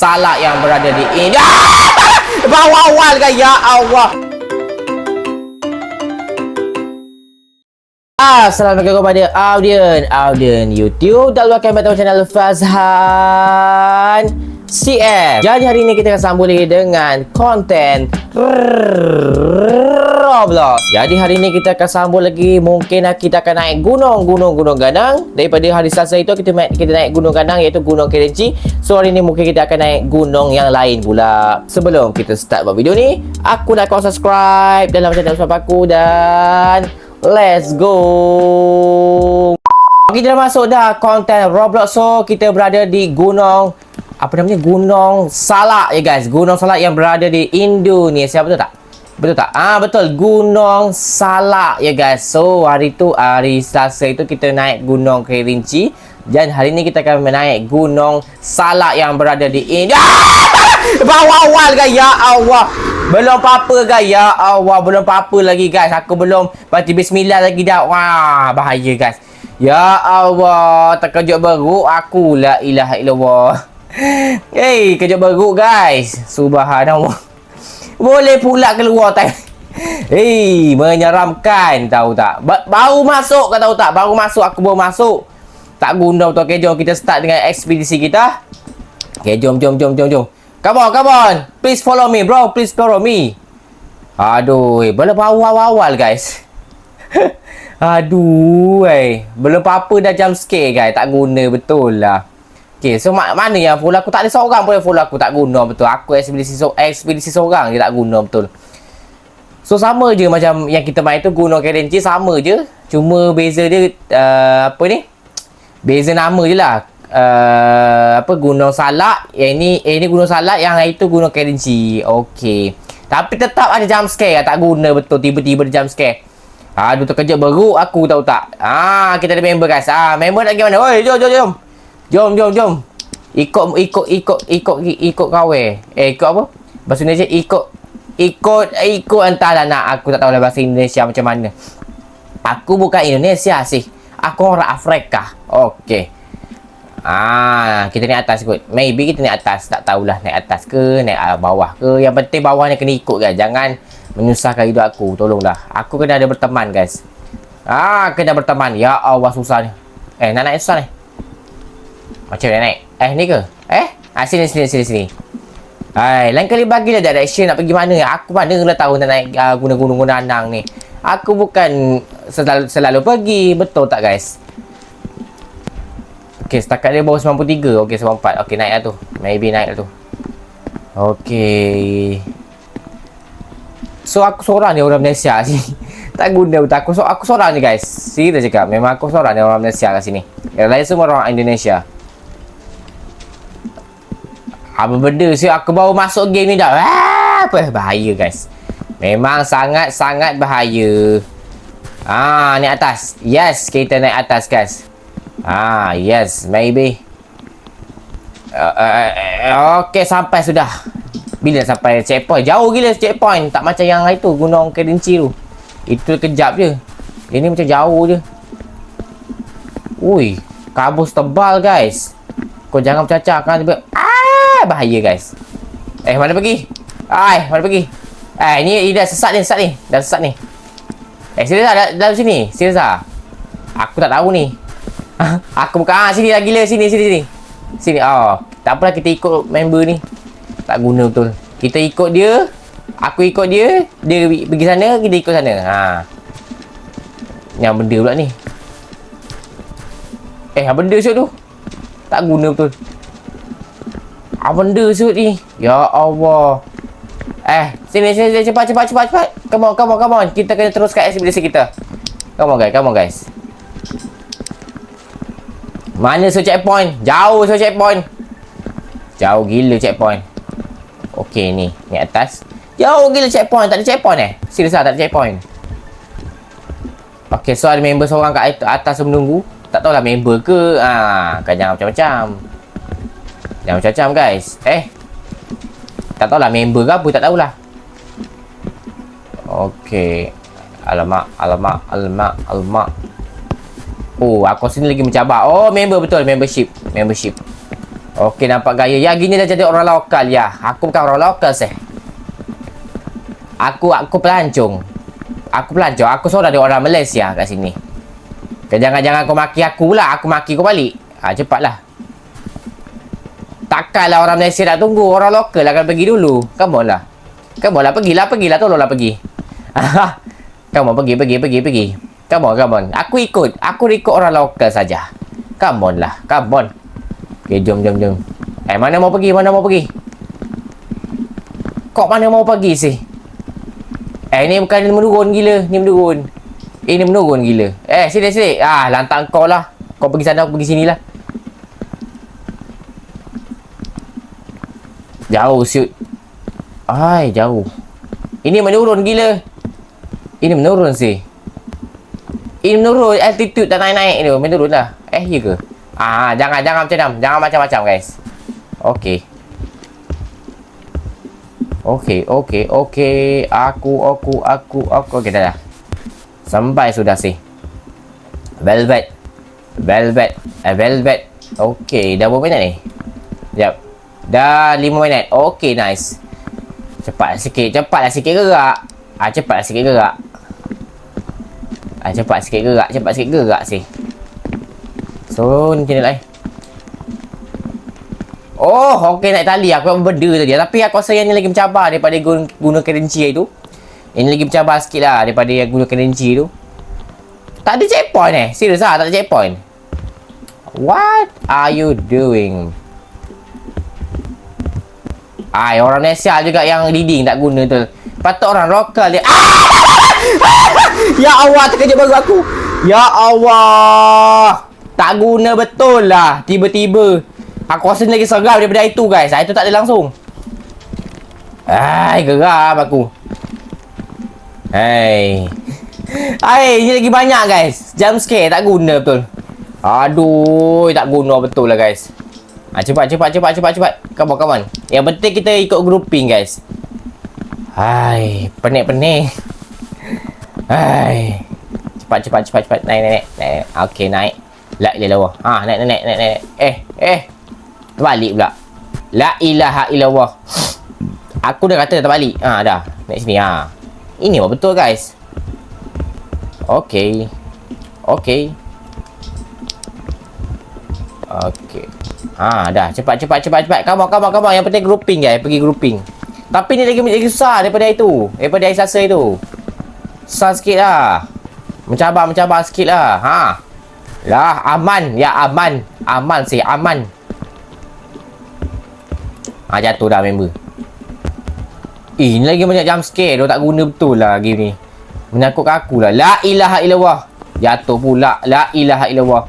salak yang berada di ini. Ah! Bawa awal kan ya Allah. Assalamualaikum kepada audien audien YouTube dan back to channel Fazhan CM. Jadi hari ini kita akan sambung lagi dengan konten Roblox. Jadi hari ini kita akan sambung lagi mungkin kita akan naik gunung gunung gunung gadang. Daripada hari Selasa itu kita naik, kita naik gunung gadang iaitu gunung Kerinci. So hari ini mungkin kita akan naik gunung yang lain pula. Sebelum kita start buat video ni, aku nak kau subscribe dalam channel subscribe aku dan Let's go. Kita dah masuk dah konten Roblox. So, kita berada di gunung apa namanya? Gunung Salak ya guys. Gunung Salak yang berada di Indonesia. Betul tak? Betul tak? Ah betul. Gunung Salak ya guys. So, hari tu hari Selasa itu kita naik Gunung Kerinci dan hari ni kita akan menaik Gunung Salak yang berada di Indonesia. Bawa awal kan ya Allah. Belum apa-apa guys Ya Allah Belum apa-apa lagi guys Aku belum Baca bismillah lagi dah Wah Bahaya guys Ya Allah Terkejut beruk Aku la ilaha illallah Hey Kejut beruk guys Subhanallah Boleh pula keluar tak Hei Menyeramkan Tahu tak ba Baru masuk kau tahu tak Baru masuk Aku baru masuk Tak guna betul jom kita start dengan ekspedisi kita Okay jom jom jom jom jom Come on, come on. Please follow me, bro. Please follow me. Aduh, eh. belum awal-awal, guys. Aduh, eh. Belum apa-apa dah jump scare, guys. Tak guna betul lah. Okay, so mak mana yang follow aku? Tak ada seorang pun yang follow aku. Tak guna betul. Aku ekspedisi, so ekspedisi seorang je tak guna betul. So, sama je macam yang kita main tu. Gunung Kerenci sama je. Cuma beza dia, uh, apa ni? Beza nama je lah uh, apa Gunung Salak yang ini eh, ini Gunung Salak yang itu Gunung Kerinci okey tapi tetap ada jump scare tak guna betul tiba-tiba ada jump scare aduh terkejut beruk aku tahu tak ah kita ada member guys ah member nak pergi mana oi jom jom jom jom jom jom ikut ikut ikut ikut ikut kawe eh ikut apa bahasa Indonesia ikut ikut ikut entahlah nak aku tak tahu lah bahasa Indonesia macam mana aku bukan Indonesia sih aku orang Afrika okey Ah, kita naik atas kot. Maybe kita naik atas. Tak tahulah naik atas ke, naik uh, bawah ke. Yang penting bawahnya kena ikut guys. Jangan menyusahkan hidup aku. Tolonglah. Aku kena ada berteman guys. Ah, kena berteman. Ya Allah susah ni. Eh, nak naik susah ni. Macam mana naik? Eh, ni ke? Eh? Ah, sini, sini, sini, sini. Hai, lain kali bagilah direction nak pergi mana. Aku mana lah tahu nak naik uh, gunung-gunung Anang ni. Aku bukan selalu, selalu pergi. Betul tak guys? Okey, setakat dia bawa 93. Okey, 94. Okey, naik lah tu. Maybe naik lah tu. Okey. So, aku seorang ni orang Malaysia sini. tak guna betul. Aku, so, aku seorang ni guys. Serius cakap. Memang aku seorang ni orang Malaysia kat sini. Yang lain semua orang Indonesia. Apa benda sih aku baru masuk game ni dah. Ah, apa? Bahaya guys. Memang sangat-sangat bahaya. Ah, ni atas. Yes, kita naik atas guys. Ah, yes, maybe. Uh, uh, uh, okay, sampai sudah. Bila sampai checkpoint? Jauh gila checkpoint. Tak macam yang itu, Gunung Kerinci tu. Itu kejap je. Ini macam jauh je. Ui, kabus tebal guys. Kau jangan bercacak kan tiba. Ah, bahaya guys. Eh, mana pergi? Ai, mana pergi? Eh, ini, ini dah sesat ni, sesat ni. Dah sesat ni. Eh, serius lah, dalam sini. Serius lah. Aku tak tahu ni. Aku buka ah sini lah gila sini sini sini. Sini. Oh, tak apalah kita ikut member ni. Tak guna betul. Kita ikut dia. Aku ikut dia, dia pergi sana, kita ikut sana. Ha. Yang benda pula ni. Eh, apa benda sud tu? Tak guna betul. Apa benda sud ni? Ya Allah. Eh, sini sini, sini cepat cepat cepat cepat. Come on, come on, come on. Kita kena teruskan ekspedisi kita. Come on guys, come on guys. Mana so checkpoint? Jauh so checkpoint. Jauh gila checkpoint. Okey ni, ni atas. Jauh gila checkpoint, tak ada checkpoint eh? Serius lah, tak ada checkpoint. Okey, so ada member seorang kat atas menunggu. Tak tahulah member ke. Ah, kan jangan macam-macam. Jangan macam-macam guys. Eh. Tak tahulah member ke apa, tak tahulah. Okey. Alamak, alamak, alamak, alamak. Oh, aku sini lagi mencabar. Oh, member betul. Membership. Membership. Okey, nampak gaya. Ya, gini dah jadi orang lokal. Ya, aku bukan orang lokal, seh. Aku, aku pelancong. Aku pelancong. Aku seorang dari orang Malaysia kat sini. Jangan-jangan kau maki aku pula. Aku maki kau balik. Ha, cepatlah. Takkanlah orang Malaysia nak tunggu. Orang lokal akan pergi dulu. Come on lah. Come on lah. Pergilah, pergilah. Tolonglah pergi. come on, pergi, pergi, pergi, pergi. Come on, come on. Aku ikut. Aku ikut orang lokal saja. Come on lah. Come on. Okay, jom, jom, jom. Eh, mana mau pergi? Mana mau pergi? Kok mana mau pergi sih? Eh, ni bukan menurun gila. Ni menurun. Eh, ni menurun gila. Eh, sini, sini. Ah, lantak kau lah. Kau pergi sana, aku pergi sini lah. Jauh, siut. Ai, jauh. Ini menurun gila. Ini menurun sih. Ini menurun. Altitude tak naik-naik ni. Menurun lah. Eh, ya ke? Ah, jangan jangan macam Jangan macam-macam, guys. Okey. Okey, okey, okey. Aku, aku, aku, aku. Okey, dah dah. Sampai sudah sih. Velvet. Velvet. Eh, velvet. Okey, dah berapa minit ni? Sekejap. Dah 5 minit. Okey, nice. Cepat sikit. Cepatlah sikit gerak. Ah, cepatlah sikit gerak. Ah, cepat sikit gerak. Cepat sikit gerak sih. So, ni kena lain. Oh, okey naik tali. Aku buat benda tadi. Tapi aku rasa yang ni lagi mencabar daripada guna, guna kerenci tu. Ini lagi mencabar sikit lah daripada yang guna kerenci tu. Tak ada checkpoint eh? Serius lah, tak ada checkpoint. What are you doing? Ay, orang Malaysia juga yang leading tak guna tu. Patut orang lokal dia. Ah! ya Allah, terkejut baru aku. Ya Allah. Tak guna betul lah Tiba-tiba Aku rasa lagi seram daripada itu guys Itu tak ada langsung Hai geram aku Hai Hai ni lagi banyak guys Jump scare tak guna betul Aduh Tak guna betul lah guys ha, Cepat cepat cepat cepat cepat come on Yang penting kita ikut grouping guys Hai Penik-penik Hai Cepat cepat cepat cepat Naik naik naik Okay naik La ilaha illallah. Ha, naik naik naik naik. Eh, eh. Terbalik pula. La ilaha illallah. Aku dah kata dah terbalik. Ha, dah. Naik sini ha. Ini apa betul guys? Okey. Okey. Okey. Ha, dah. Cepat cepat cepat cepat. On, come on. Yang penting grouping guys. Pergi grouping. Tapi ni lagi lagi susah daripada itu. Daripada hari Selasa itu. Susah sikit lah. Mencabar, mencabar sikit lah. Ha. Lah, aman. Ya, aman. Aman sih, aman. Ha, jatuh dah member. Eh, ni lagi banyak jump scare. Dia tak guna betul lah game ni. Menyakutkan aku lah. La ilaha illallah. Jatuh pula. La ilaha illallah.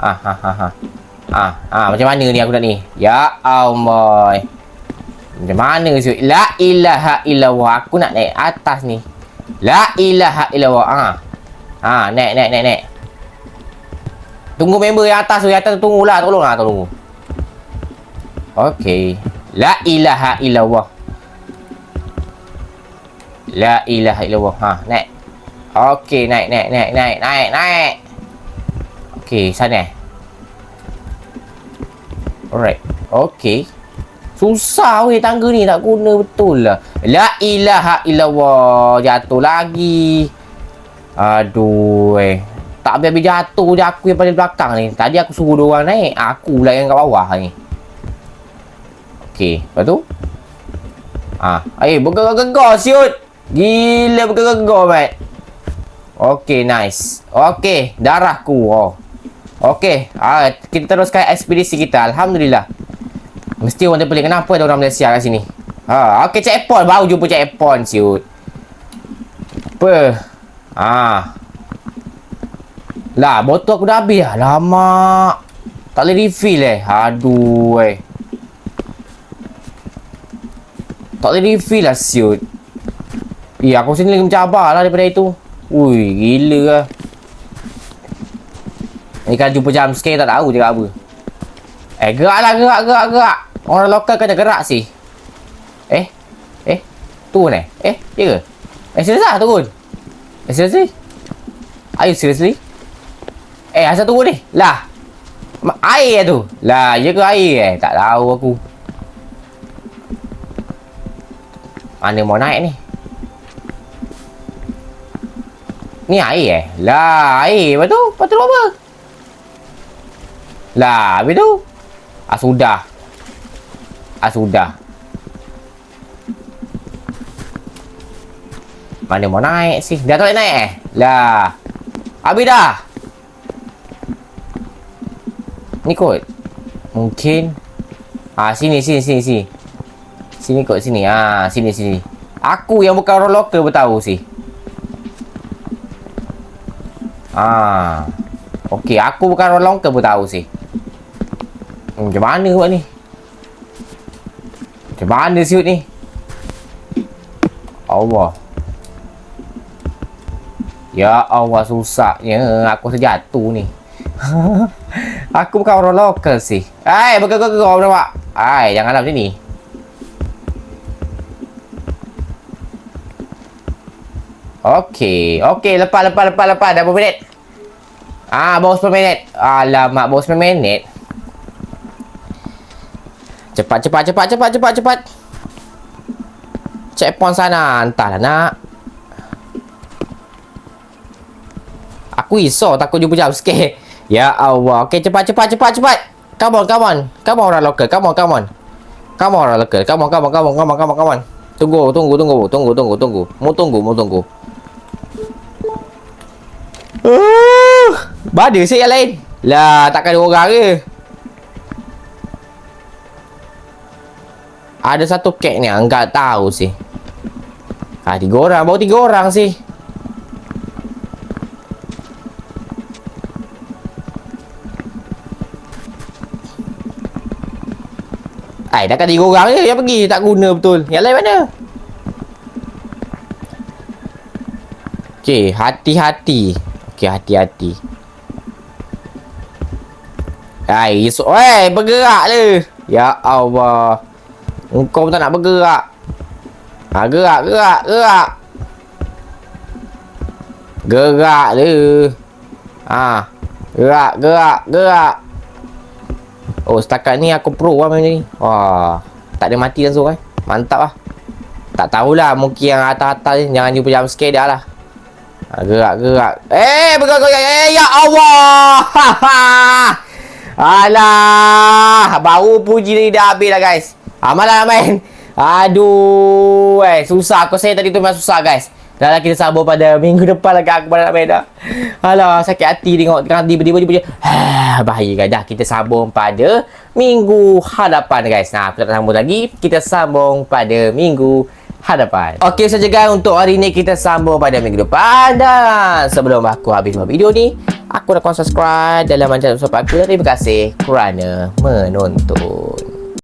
Ha, ha, ha, ha. Ha, ha, macam mana ni aku nak ni? Ya Allah. Macam mana sih? La ilaha illallah. Aku nak naik atas ni. La ilaha illallah. Ha. Ha, naik, naik, naik, naik. Tunggu member yang atas tu. Yang atas tu tunggulah. Tolonglah. Tolong. Okey. La ilaha illallah. La ilaha illallah. Ha, naik. Okey, naik, naik, naik, naik, naik, naik. Okey, sana. Alright. Okey. Susah weh tangga ni tak guna betul lah. La ilaha illallah. Jatuh lagi. Aduh eh. Tak habis-habis jatuh je aku yang paling belakang ni. Tadi aku suruh dua orang naik. Aku pula yang kat bawah ni. Okey. Lepas tu? Ah, eh bergegar-gegar siut. Gila bergegar-gegar, mat. Okey, nice. Okey, darahku. Oh. Okey, ah, kita teruskan ekspedisi kita. Alhamdulillah. Mesti orang terpelik. Kenapa ada orang Malaysia kat sini? Ha, okey, checkpoint. Baru jumpa checkpoint, siut. Apa? Ah, lah, botol aku dah habis lah. Lama. Tak boleh refill eh. Aduh eh. Tak boleh refill lah siut. Eh, aku sini lagi mencabar lah daripada itu. Ui, gila lah. Ni kan jumpa jam scare tak tahu cakap apa. Eh, gerak lah, gerak, gerak, gerak. Orang lokal kena gerak sih. Eh? Eh? Turun eh? Eh? Ya ke? Eh, serius lah turun? Eh, seriously? Are you seriously? Eh, asal tunggu ni? Lah. Air tu. Lah, ya ke air eh? Tak tahu aku. Mana mau naik ni? Ni air eh? Lah, air. Lepas tu? Lepas tu apa? Lah, habis tu? Ah, sudah. Ah, sudah. Mana mau naik sih? Dah tak naik eh? Lah. Habis dah. Ni kot. Mungkin. Ah sini sini sini sini. Sini kot sini. Ah sini sini. Aku yang bukan orang lokal pun tahu sih. Ah. Okey, aku bukan orang lokal pun tahu sih. Hmm, macam mana buat ni? Macam mana siut ni? Allah. Ya Allah susahnya aku terjatuh ni. aku bukan orang lokal sih. Hai, bergerak-gerak nampak. Hai, janganlah macam ni. Okey, okey, lepas lepas lepas lepas dah berapa minit? Ah, baru 10 minit. Alamak, baru 10 minit. Cepat cepat cepat cepat cepat cepat. Checkpoint sana, entahlah nak. Aku risau takut jumpa jump scare. Ya Allah. Okey, cepat, cepat, cepat, cepat. Come on, come on. Come on, orang lokal. Come on, come on. Come on, orang lokal. Come on, come on, come on, come on, come on, come on. Tunggu, tunggu, tunggu. Tunggu, tunggu, tunggu. Mau tunggu, mau tunggu. Uh, Bada sih yang lain. Lah, takkan ada orang ke? Ada satu kek ni, enggak tahu sih. Ah, tiga orang. Baru tiga orang sih. Ai, dah kan tiga orang je yang pergi tak guna betul. Yang lain mana? Okey, hati-hati. Okey, hati-hati. Ai, esok oi, bergerak le. Ya Allah. Engkau pun tak nak bergerak. Ha, gerak, gerak, gerak. Gerak le. Ha. Gerak, gerak, gerak. Oh setakat ni aku pro lah macam ni Wah Tak ada mati langsung eh Mantap lah Tak tahulah Mungkin yang atas-atas ni Jangan jumpa jump scare dah lah ha, Gerak gerak Eh bergerak Eh ya Allah Alah Baru puji ni dah habis lah guys Amalah main Aduh eh, Susah aku saya tadi tu memang susah guys Dah lah kita sambung pada minggu depan lagi aku nak main dah. Alah sakit hati tengok kan tiba-tiba tiba ha, bahaya guys. Dah kita sambung pada minggu hadapan guys. Nah, kita sambung lagi. Kita sambung pada minggu hadapan. Okey saja guys untuk hari ni kita sambung pada minggu depan dan sebelum aku habis buat video ni, aku nak subscribe dalam channel support aku. Terima kasih kerana menonton.